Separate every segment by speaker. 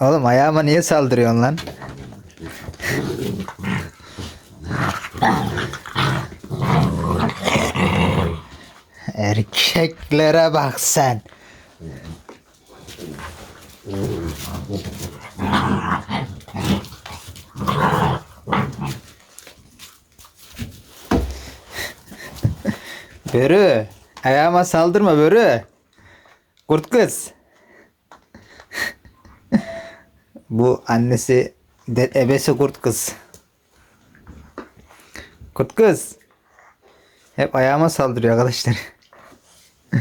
Speaker 1: Oğlum ayağıma niye saldırıyorsun lan? Erkeklere bak sen. Börü. Ayağıma saldırma Börü. Kurt kız. Bu annesi de, ebesi kurt kız. Kurt kız. Hep ayağıma saldırıyor arkadaşlar.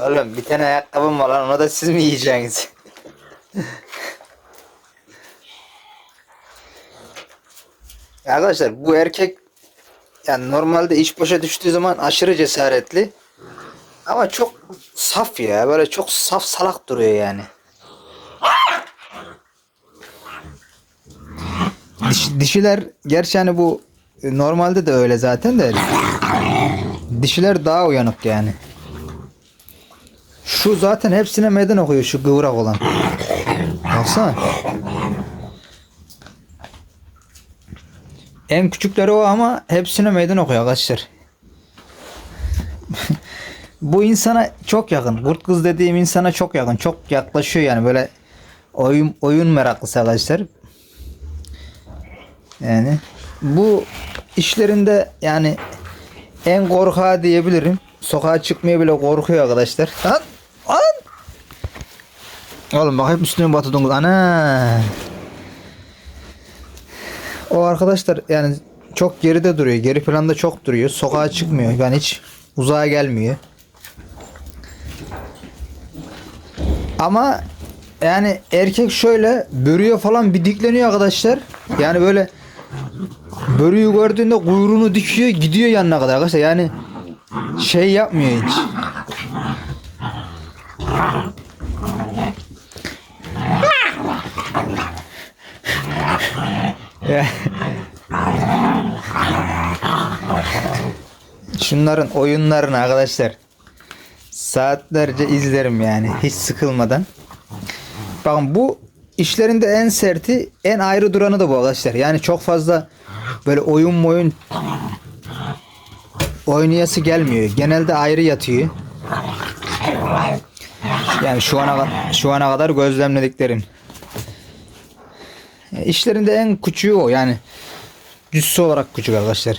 Speaker 1: Oğlum bir tane ayakkabım var lan onu da siz mi yiyeceksiniz? Arkadaşlar bu erkek yani normalde iş başa düştüğü zaman aşırı cesaretli. Ama çok saf ya. Böyle çok saf salak duruyor yani. Diş, dişiler gerçi hani bu e, normalde de öyle zaten de dişiler daha uyanık yani. Şu zaten hepsine meydan okuyor şu kıvrak olan. Baksana. En küçükleri o ama hepsine meydan okuyor arkadaşlar. Bu insana çok yakın. Kurt kız dediğim insana çok yakın. Çok yaklaşıyor yani böyle oyun oyun meraklısı arkadaşlar. Yani bu işlerinde yani en korkağı diyebilirim. Sokağa çıkmaya bile korkuyor arkadaşlar. Lan! Lan! Oğlum bak hep üstüne batırdın. Ana! O arkadaşlar yani çok geride duruyor. Geri planda çok duruyor. Sokağa çıkmıyor. Yani hiç uzağa gelmiyor. Ama yani erkek şöyle börüye falan bir dikleniyor arkadaşlar. Yani böyle börüyü gördüğünde kuyruğunu dikiyor gidiyor yanına kadar arkadaşlar. Yani şey yapmıyor hiç. Şunların oyunlarını arkadaşlar saatlerce izlerim yani hiç sıkılmadan. Bakın bu işlerinde en serti en ayrı duranı da bu arkadaşlar. Yani çok fazla böyle oyun oyun oynayası gelmiyor. Genelde ayrı yatıyor. Yani şu ana şu ana kadar gözlemlediklerim. E, İşlerinde en küçüğü o yani cüssü olarak küçük arkadaşlar.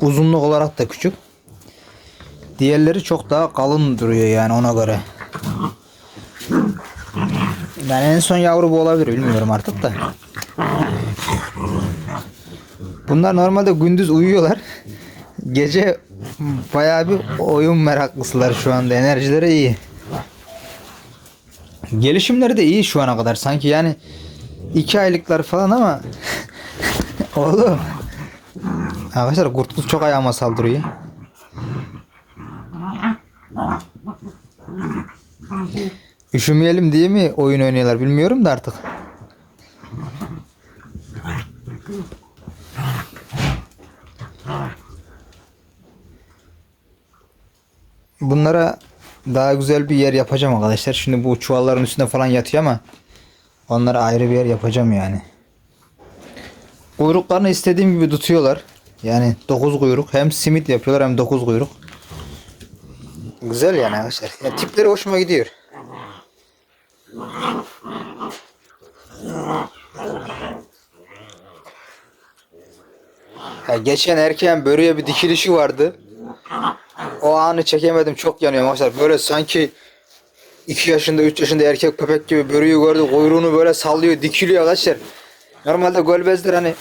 Speaker 1: Uzunluk olarak da küçük. Diğerleri çok daha kalın duruyor yani ona göre. Yani en son yavru bu olabilir bilmiyorum artık da. Bunlar normalde gündüz uyuyorlar. Gece bayağı bir oyun meraklısılar şu anda. Enerjileri iyi. Gelişimleri de iyi şu ana kadar. Sanki yani iki aylıklar falan ama oğlum arkadaşlar kurtkuz çok ayağıma saldırıyor. Üşümeyelim diye mi oyun oynuyorlar bilmiyorum da artık. Bunlara daha güzel bir yer yapacağım arkadaşlar. Şimdi bu çuvalların üstünde falan yatıyor ama onlara ayrı bir yer yapacağım yani. Kuyruklarını istediğim gibi tutuyorlar. Yani 9 kuyruk. Hem simit yapıyorlar hem 9 kuyruk. Güzel yani arkadaşlar. Ya tipleri hoşuma gidiyor. Ya geçen erkeğin böreğe bir dikilişi vardı. O anı çekemedim. Çok yanıyor arkadaşlar. Böyle sanki 2 yaşında 3 yaşında erkek köpek gibi böreği gördü. Kuyruğunu böyle sallıyor. Dikiliyor arkadaşlar. Normalde gölbezler hani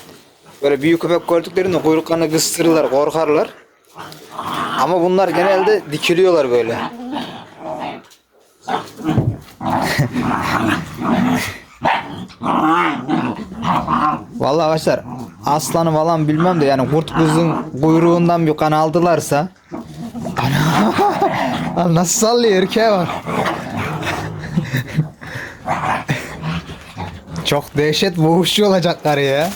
Speaker 1: böyle büyük köpek gördüklerinde kuyruklarını kıstırırlar. Korkarlar. Ama bunlar genelde dikiliyorlar böyle. Vallahi arkadaşlar aslanı falan bilmem de yani kurt kızın kuyruğundan bir kan aldılarsa Ana! Nasıl sallıyor erkeğe bak. Çok dehşet boğuşçu olacaklar ya.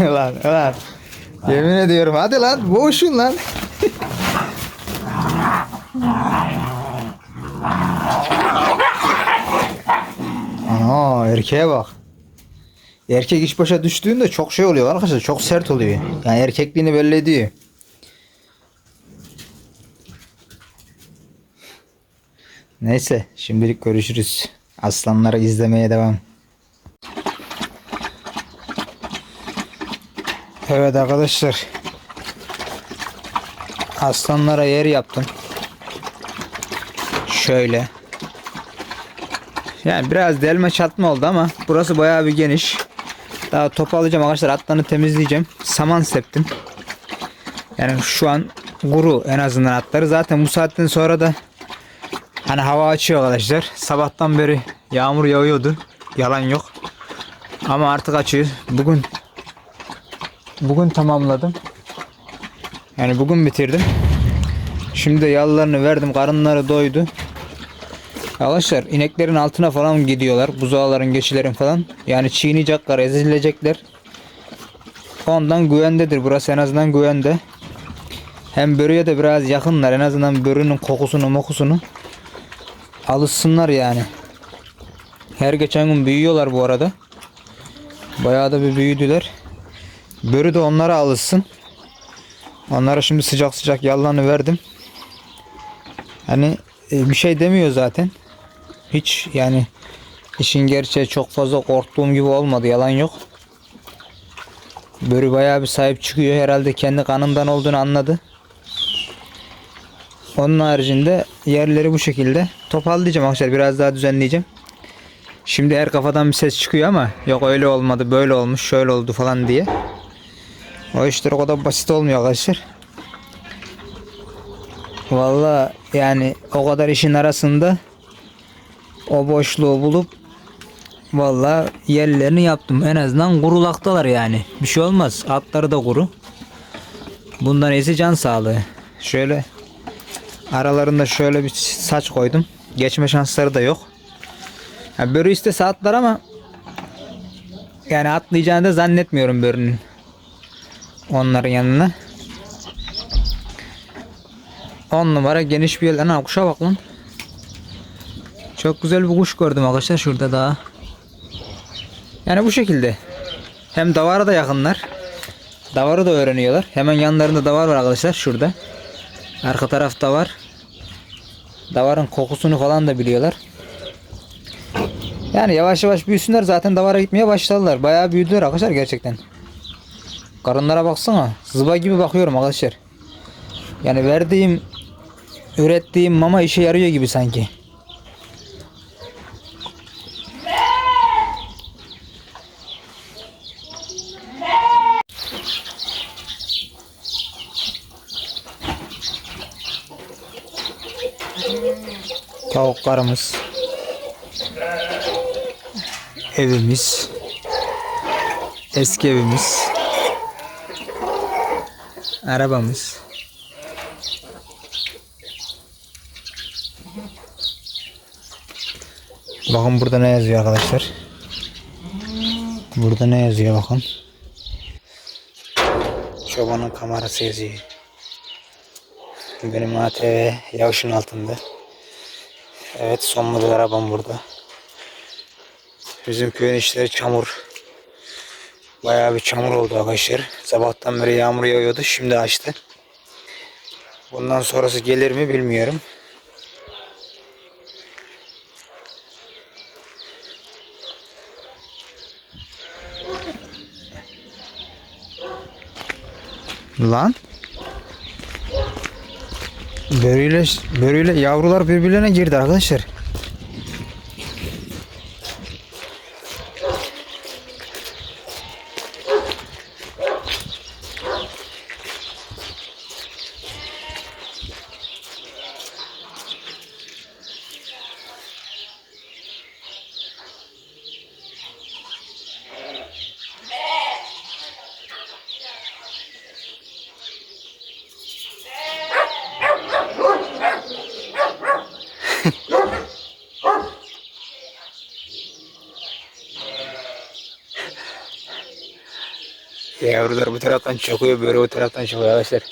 Speaker 1: lan lan. Yemin ediyorum hadi lan boğuşun lan. Ana erkeğe bak. Erkek iş başa düştüğünde çok şey oluyor arkadaşlar. Çok sert oluyor. Yani erkekliğini belli ediyor. Neyse şimdilik görüşürüz. Aslanları izlemeye devam. Evet arkadaşlar. Aslanlara yer yaptım. Şöyle. Yani biraz delme çatma oldu ama burası bayağı bir geniş. Daha toparlayacağım arkadaşlar. Atlarını temizleyeceğim. Saman septim. Yani şu an kuru en azından atları. Zaten bu saatten sonra da hani hava açıyor arkadaşlar. Sabahtan beri yağmur yağıyordu. Yalan yok. Ama artık açıyor. Bugün bugün tamamladım. Yani bugün bitirdim. Şimdi de yallarını verdim. Karınları doydu. Arkadaşlar ineklerin altına falan gidiyorlar. Buzağların, geçilerin falan. Yani çiğneyecekler, ezilecekler. Ondan güvendedir. Burası en azından güvende. Hem börüye de biraz yakınlar. En azından börünün kokusunu, mokusunu alışsınlar yani. Her geçen gün büyüyorlar bu arada. Bayağı da bir büyüdüler. Börü de onlara alışsın. Onlara şimdi sıcak sıcak yallarını verdim. Hani e, bir şey demiyor zaten. Hiç yani işin gerçeği çok fazla korktuğum gibi olmadı. Yalan yok. Börü bayağı bir sahip çıkıyor. Herhalde kendi kanından olduğunu anladı. Onun haricinde yerleri bu şekilde. Toparlayacağım arkadaşlar. Biraz daha düzenleyeceğim. Şimdi her kafadan bir ses çıkıyor ama yok öyle olmadı böyle olmuş şöyle oldu falan diye. O işler o kadar basit olmuyor arkadaşlar. Valla yani o kadar işin arasında o boşluğu bulup valla yerlerini yaptım. En azından kurulaktalar yani. Bir şey olmaz. Atları da kuru. Bundan iyisi can sağlığı. Şöyle aralarında şöyle bir saç koydum. Geçme şansları da yok. Yani börü istese atlar ama yani atlayacağını da zannetmiyorum börünün. Onların yanına. 10 numara geniş bir yer. Ana kuşa bak lan. Çok güzel bir kuş gördüm arkadaşlar şurada daha. Yani bu şekilde. Hem davara da yakınlar. Davarı da öğreniyorlar. Hemen yanlarında davar var arkadaşlar şurada. Arka tarafta var. Davarın kokusunu falan da biliyorlar. Yani yavaş yavaş büyüsünler zaten davara gitmeye başladılar. Bayağı büyüdüler arkadaşlar gerçekten. Karınlara baksana. Zıba gibi bakıyorum arkadaşlar. Yani verdiğim ürettiğim mama işe yarıyor gibi sanki. Tavuklarımız. Evimiz. Eski evimiz. Arabamız. Bakın burada ne yazıyor arkadaşlar. Burada ne yazıyor bakın. Çobanın kamerası yazıyor. Benim ATV yavşın altında. Evet son model arabam burada. Bizim köyün işleri çamur. Bayağı bir çamur oldu arkadaşlar. Sabahtan beri yağmur yağıyordu. Şimdi açtı. Bundan sonrası gelir mi bilmiyorum. Lan. Börüyle, börüyle yavrular birbirlerine girdi arkadaşlar. Yavrular bu taraftan çıkıyor, böyle o taraftan çıkıyor arkadaşlar.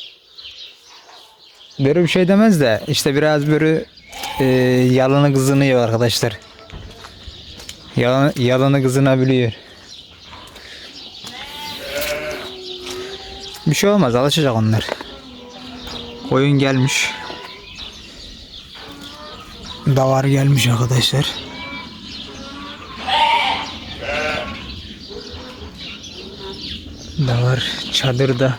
Speaker 1: Börü bir şey demez de işte biraz börü e, yalını kızınıyor arkadaşlar. Yalan, yalanı kızınabiliyor. Bir şey olmaz alışacak onlar. Koyun gelmiş. Davar gelmiş arkadaşlar. Davar çadırda.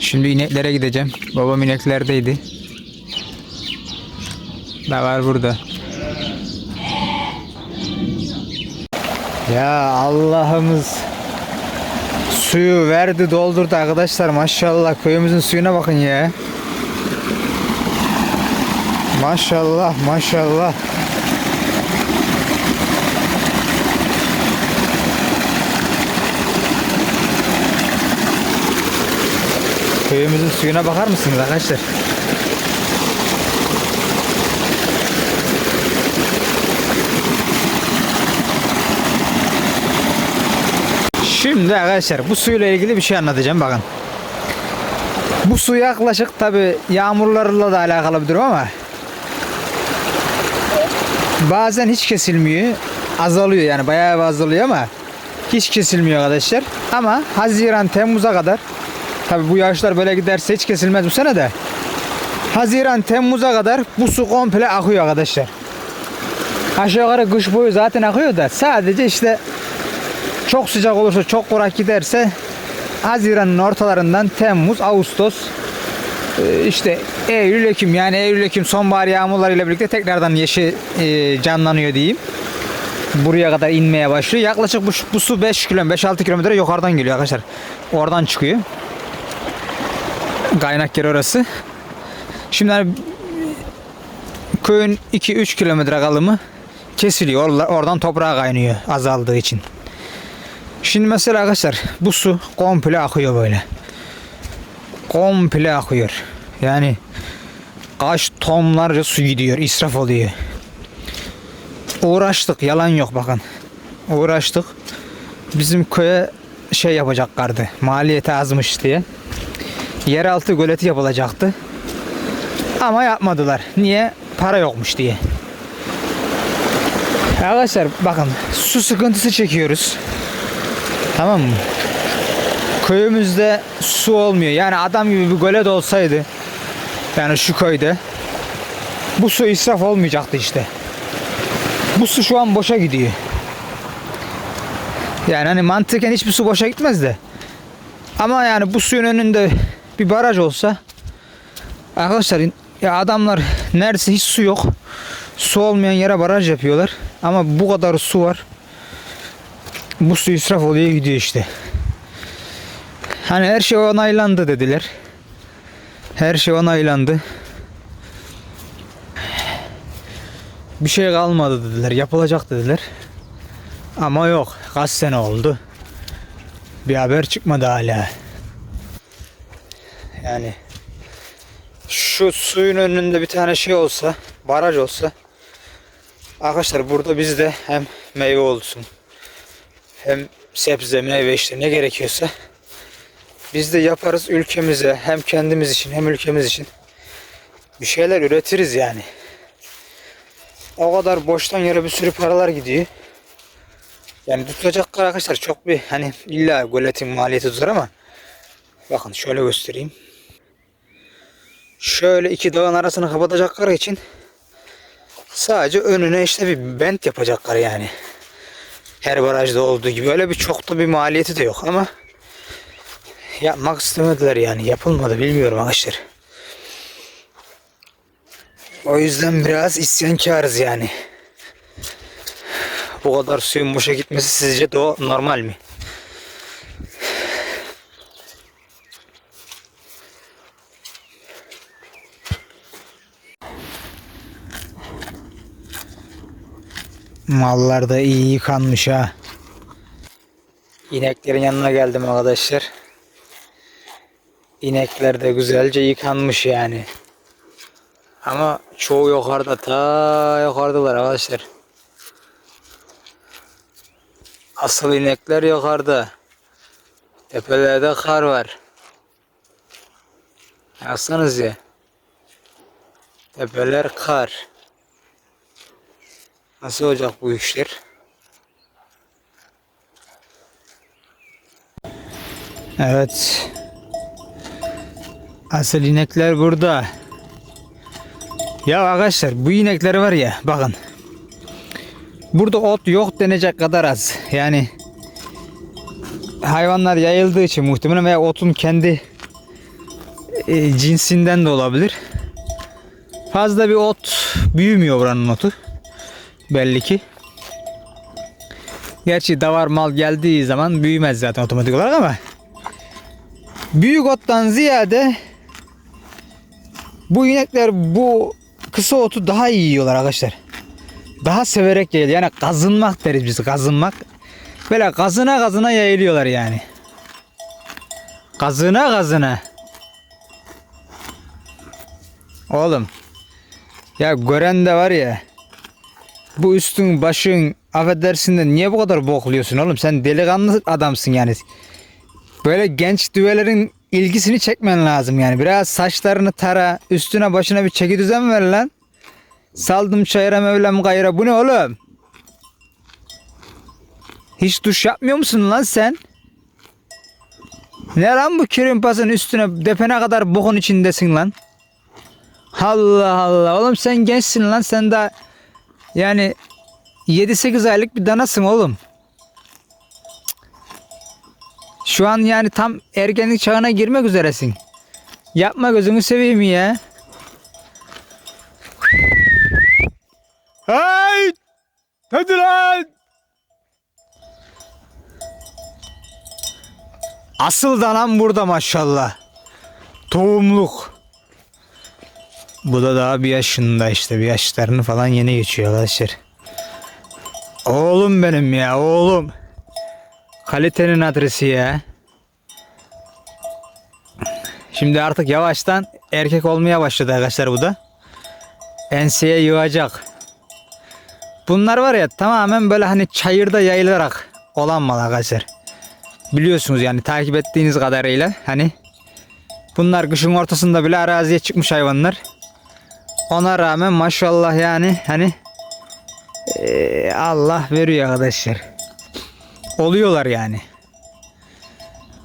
Speaker 1: Şimdi ineklere gideceğim. Babam ineklerdeydi. Davar burada. Ya Allah'ımız suyu verdi doldurdu arkadaşlar maşallah köyümüzün suyuna bakın ya. Maşallah maşallah. Köyümüzün suyuna bakar mısınız arkadaşlar? Şimdi arkadaşlar bu suyla ilgili bir şey anlatacağım bakın. Bu su yaklaşık tabi yağmurlarla da alakalı bir durum ama bazen hiç kesilmiyor. Azalıyor yani bayağı azalıyor ama hiç kesilmiyor arkadaşlar. Ama Haziran Temmuz'a kadar tabi bu yağışlar böyle giderse hiç kesilmez bu sene de. Haziran Temmuz'a kadar bu su komple akıyor arkadaşlar. Aşağı yukarı kış boyu zaten akıyor da sadece işte çok sıcak olursa çok kurak giderse Haziran'ın ortalarından Temmuz, Ağustos e, işte Eylül, Ekim yani Eylül, Ekim sonbahar yağmurlarıyla birlikte tekrardan yeşil e, canlanıyor diyeyim. Buraya kadar inmeye başlıyor. Yaklaşık bu, bu su 5 kilometre, 5-6 kilometre yukarıdan geliyor arkadaşlar. Oradan çıkıyor. Kaynak yeri orası. Şimdi hani köyün 2-3 kilometre kalımı kesiliyor. Oradan toprağa kaynıyor azaldığı için. Şimdi mesela arkadaşlar bu su komple akıyor böyle. Komple akıyor. Yani kaç tonlarca su gidiyor, israf oluyor. Uğraştık, yalan yok bakın. Uğraştık. Bizim köye şey yapacaklardı. Maliyeti azmış diye. Yeraltı göleti yapılacaktı. Ama yapmadılar. Niye? Para yokmuş diye. Arkadaşlar bakın su sıkıntısı çekiyoruz. Tamam mı? Köyümüzde su olmuyor. Yani adam gibi bir gölet olsaydı yani şu köyde bu su israf olmayacaktı işte. Bu su şu an boşa gidiyor. Yani hani mantıken hiçbir su boşa gitmez de. Ama yani bu suyun önünde bir baraj olsa arkadaşlar ya adamlar neredeyse hiç su yok. Su olmayan yere baraj yapıyorlar. Ama bu kadar su var bu su israf oluyor gidiyor işte. Hani her şey onaylandı dediler. Her şey onaylandı. Bir şey kalmadı dediler. Yapılacak dediler. Ama yok. Kaç sene oldu. Bir haber çıkmadı hala. Yani şu suyun önünde bir tane şey olsa, baraj olsa arkadaşlar burada bizde hem meyve olsun, hem sebze, meyve işte ne gerekiyorsa biz de yaparız ülkemize hem kendimiz için hem ülkemiz için bir şeyler üretiriz yani. O kadar boştan yere bir sürü paralar gidiyor. Yani tutulacaklar arkadaşlar çok bir hani illa göletin maliyeti tutar ama bakın şöyle göstereyim. Şöyle iki dağın arasını kapatacakları için sadece önüne işte bir bent yapacaklar yani her barajda olduğu gibi öyle bir çok bir maliyeti de yok ama yapmak istemediler yani yapılmadı bilmiyorum arkadaşlar. O yüzden biraz isyankarız yani. Bu kadar suyun boşa gitmesi sizce de o normal mi? Mallar da iyi yıkanmış ha. İneklerin yanına geldim arkadaşlar. İnekler de güzelce yıkanmış yani. Ama çoğu yukarıda ta yukarıdalar arkadaşlar. Asıl inekler yukarıda. Tepelerde kar var. Baksanız ya. Tepeler kar. Nasıl olacak bu işler? Evet. Asıl inekler burada. Ya arkadaşlar bu inekler var ya bakın. Burada ot yok denecek kadar az. Yani hayvanlar yayıldığı için muhtemelen veya otun kendi e, cinsinden de olabilir. Fazla bir ot büyümüyor buranın otu. Belli ki. Gerçi davar mal geldiği zaman büyümez zaten otomatik olarak ama büyük ottan ziyade bu inekler bu kısa otu daha iyi yiyorlar arkadaşlar. Daha severek yayılıyor. Yani kazınmak deriz biz kazınmak. Böyle kazına kazına yayılıyorlar yani. Kazına kazına. Oğlum. Ya gören de var ya. Bu üstün başın affedersin de niye bu kadar bokluyorsun oğlum? Sen delikanlı adamsın yani. Böyle genç düvelerin ilgisini çekmen lazım yani. Biraz saçlarını tara, üstüne başına bir çeki düzen ver lan. Saldım çayıra mevlam gayra. Bu ne oğlum? Hiç duş yapmıyor musun lan sen? Ne lan bu kirimpasın üstüne depene kadar bokun içindesin lan. Allah Allah. Oğlum sen gençsin lan. Sen daha yani 7-8 aylık bir danasın oğlum. Şu an yani tam ergenlik çağına girmek üzeresin. Yapma gözünü seveyim ya. Hay! Hadi lan! Asıl danam burada maşallah. Tohumluk. Bu da daha bir yaşında işte bir yaşlarını falan yeni geçiyor arkadaşlar. Oğlum benim ya oğlum. Kalitenin adresi ya. Şimdi artık yavaştan erkek olmaya başladı arkadaşlar bu da. Enseye yığacak. Bunlar var ya tamamen böyle hani çayırda yayılarak olan mal arkadaşlar. Biliyorsunuz yani takip ettiğiniz kadarıyla hani bunlar kışın ortasında bile araziye çıkmış hayvanlar. Ona rağmen maşallah yani hani eee, Allah veriyor arkadaşlar. Oluyorlar yani.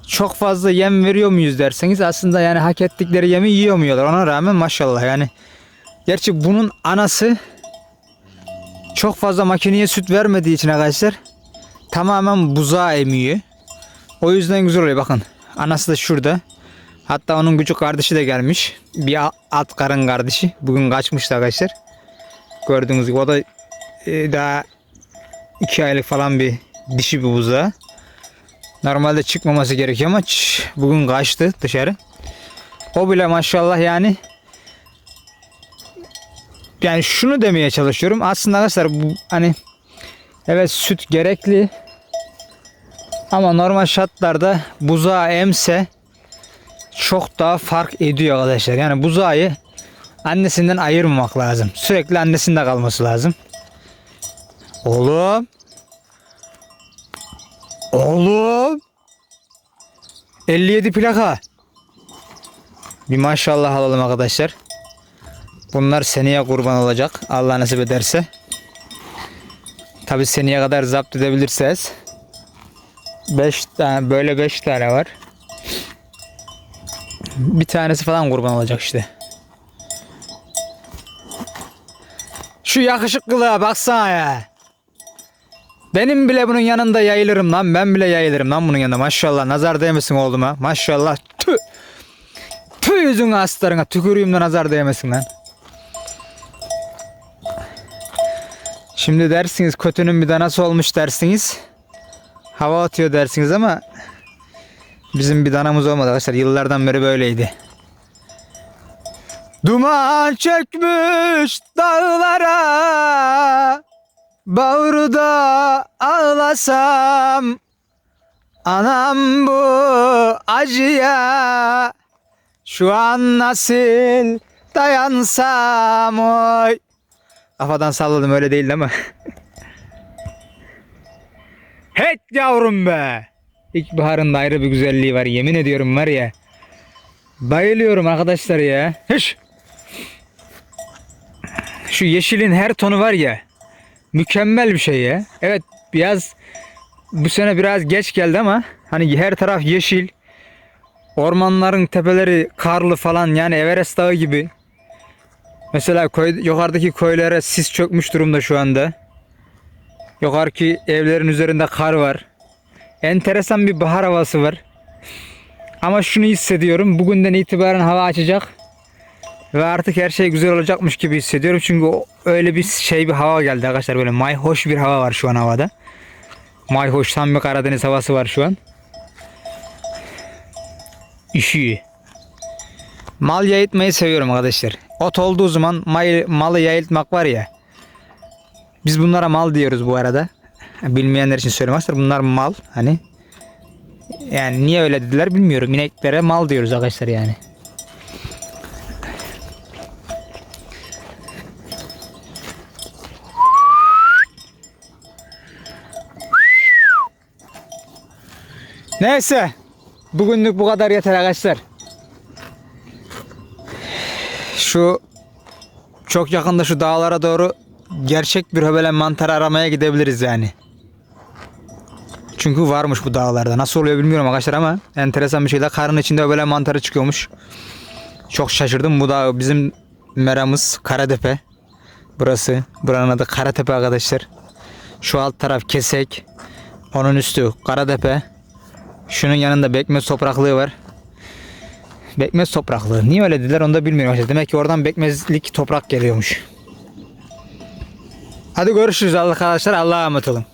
Speaker 1: Çok fazla yem veriyor muyuz derseniz aslında yani hak ettikleri yemi yiyemiyorlar. Ona rağmen maşallah yani. Gerçi bunun anası çok fazla makineye süt vermediği için arkadaşlar tamamen buzağı emiyor. O yüzden güzel oluyor bakın. Anası da şurada. Hatta onun küçük kardeşi de gelmiş. Bir at karın kardeşi. Bugün kaçmıştı arkadaşlar. Gördüğünüz gibi o da e, daha iki aylık falan bir dişi bir buzağı. Normalde çıkmaması gerekiyor ama bugün kaçtı dışarı. O bile maşallah yani yani şunu demeye çalışıyorum. Aslında arkadaşlar bu hani evet süt gerekli ama normal şartlarda buzağı emse çok daha fark ediyor arkadaşlar. Yani buzağı annesinden ayırmamak lazım. Sürekli annesinde kalması lazım. Oğlum. Oğlum. 57 plaka. Bir maşallah alalım arkadaşlar. Bunlar seneye kurban olacak. Allah nasip ederse. Tabi seneye kadar zapt edebilirseniz. 5 tane böyle 5 tane var. Bir tanesi falan kurban olacak işte. Şu yakışıklılığa baksana ya. Benim bile bunun yanında yayılırım lan. Ben bile yayılırım lan bunun yanında. Maşallah nazar değmesin oğluma. Maşallah. Tüh. Tüh yüzün astarına tükürüğüm de nazar değmesin lan. Şimdi dersiniz kötünün bir danası olmuş dersiniz. Hava atıyor dersiniz ama bizim bir danamız olmadı arkadaşlar. Yıllardan beri böyleydi. Duman çökmüş dağlara Bağrıda ağlasam Anam bu acıya Şu an nasıl dayansam oy. Kafadan salladım öyle değil ama. Het yavrum be. İlkbaharın da ayrı bir güzelliği var yemin ediyorum var ya. Bayılıyorum arkadaşlar ya. Hış. Şu yeşilin her tonu var ya. Mükemmel bir şey ya. Evet biraz bu sene biraz geç geldi ama hani her taraf yeşil. Ormanların tepeleri karlı falan yani Everest Dağı gibi. Mesela koy, yukarıdaki köylere sis çökmüş durumda şu anda. Yukarıki evlerin üzerinde kar var. Enteresan bir bahar havası var. Ama şunu hissediyorum. Bugünden itibaren hava açacak. Ve artık her şey güzel olacakmış gibi hissediyorum. Çünkü öyle bir şey bir hava geldi arkadaşlar. Böyle mayhoş bir hava var şu an havada. Mayhoş tam bir Karadeniz havası var şu an. İşi. Mal yayıtmayı seviyorum arkadaşlar. Ot olduğu zaman may, malı yayıltmak var ya. Biz bunlara mal diyoruz bu arada. Bilmeyenler için arkadaşlar. Bunlar mal hani. Yani niye öyle dediler bilmiyorum. İneklere mal diyoruz arkadaşlar yani. Neyse. Bugünlük bu kadar yeter arkadaşlar. Şu çok yakında şu dağlara doğru gerçek bir höbelen mantarı aramaya gidebiliriz yani. Çünkü varmış bu dağlarda. Nasıl oluyor bilmiyorum arkadaşlar ama enteresan bir şeyler. Karın içinde höbelen mantarı çıkıyormuş. Çok şaşırdım. Bu da bizim meramız Karatepe. Burası. Buranın adı Karatepe arkadaşlar. Şu alt taraf Kesek. Onun üstü Karatepe. Şunun yanında bekmez topraklığı var. Bekmez topraklığı. Niye öyle dediler onu da bilmiyorum. arkadaşlar. Demek ki oradan bekmezlik toprak geliyormuş. Hadi görüşürüz arkadaşlar. Allah'a emanet olun.